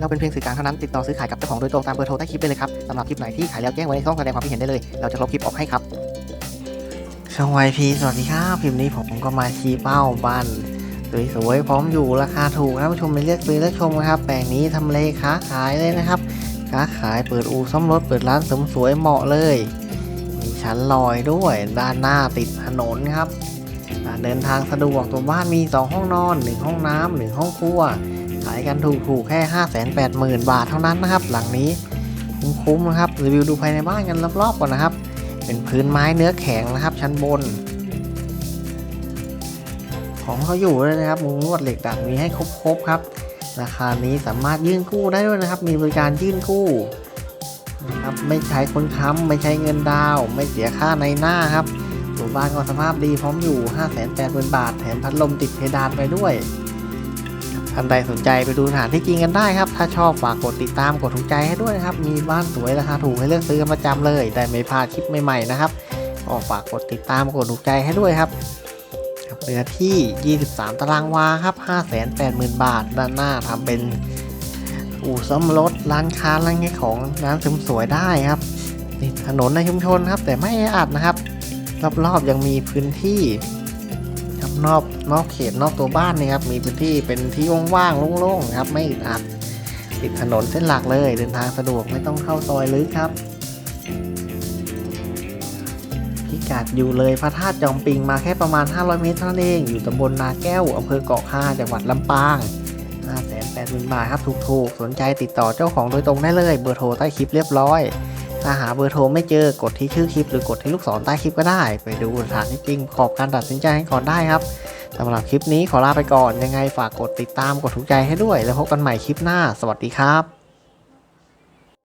เราเป็นเพียงสื่อกลางเท่านั้นติดต่อซื้อขายกับเจ้าของโดยตรงตามเบอร์โทรใต้คลิปได้เลยครับสำหรับคลิปไหนที่ขายแล้วแจ้งไว้ในช่องแสดงความคิดเห็นได้เลย เราจะลบคลิปออกให้ครับช่องไวพีสวัสดีครับพิมพ์นี้ผมก็มาชี้เป้าบ้านสวยๆพร้อมอยู่ราคาถูกท่านผู้ชมไปเลือกซื้อและชมนะครับแปลงนี้ทำเลค้าขายเลยนะครับค้าขายเปิดอู่ซ่อมรถเปิดร้านเสริมสวยเหมาะเลยมีชั้นลอยด้วยด้านหน้าติดถนนครับเดินทางสะดวกตัวบ้านมี 2 ห้องนอน 1 ห้องน้ำหนึ่งห้องครัว ขายกันถูกๆแค่ 5 8 0 0 0 0 บาทเท่านั้นนะครับ หลังนี้คุ้มๆนะครับรีวิวดูภายในบ้านกันรอบๆก่อนนะครับ เป็นพื้นไม้เนื้อแข็งนะครับ ชั้นบน ของเขาอยู่เลยนะครับมุงลวดเหล็กดัดมีให้ครบๆครับ ราคานี้สามารถยื่นกู้ได้ด้วยนะครับ มีบริการยื่นกู้นะครับไม่ใช้คนค้ำไม่ใช้เงินดาว ไม่เสียค่าในหน้าครับตัวบ้านก็สภาพดีพร้อมอยู่ 5 8 0 0 0 0 บาท แถมพัดลมติดเพดานไปด้วย ท่านใดสนใจไปดูสถานที่จริงกันได้ครับ ถ้าชอบฝากกดติดตามกดถูกใจให้ด้วยนะครับ มีบ้านสวยราคาถูกให้เลือกซื้อกันประจำเลย ได้ไม่พลาดคลิปใหม่ๆนะครับก็ฝากกดติดตามกดถูกใจให้ด้วยครับเนื้อที่ 23 ตารางวาครับ 580,000 บาท ด้านหน้าทำเป็นอู่ซ่อมรถ ร้านค้า ร้านขายของ ร้านเสริมสวยได้ครับถนนในชุมชนครับ แต่ไม่อัดนะครับ รอบๆยังมีพื้นที่ นอกนอกเขตนอกตัวบ้านนี่ครับ มีพื้นที่เป็นที่ว่างๆโล่งๆครับ ไม่อึดอัดติดถนนเส้นหลักเลย เดินทางสะดวกไม่ต้องเข้าซอยลึกครับพิกัดอยู่เลยพระธาตุจอมปิงมาแค่ประมาณ 500 เมตรเท่านั้นเองอยู่ตำบลนาแก้วอำเภอเกาะคาจังหวัดลำปาง5แสนแปดหมื่นบาทครับถูกๆ สนใจติดต่อเจ้าของโดยตรงได้เลย เบอร์โทรใต้คลิปเรียบร้อย ถ้าหาเบอร์โทรไม่เจอกดที่ชื่อคลิป หรือกดที่ลูกศรใต้คลิปก็ได้ ไปดูสถานที่จริงขอบการตัดสินใจให้ก่อนได้ครับสำหรับคลิปนี้ขอลาไปก่อนยังไงฝากกดติดตามกดถูกใจให้ด้วย แล้วพบกันใหม่คลิปหน้า สวัสดีครับ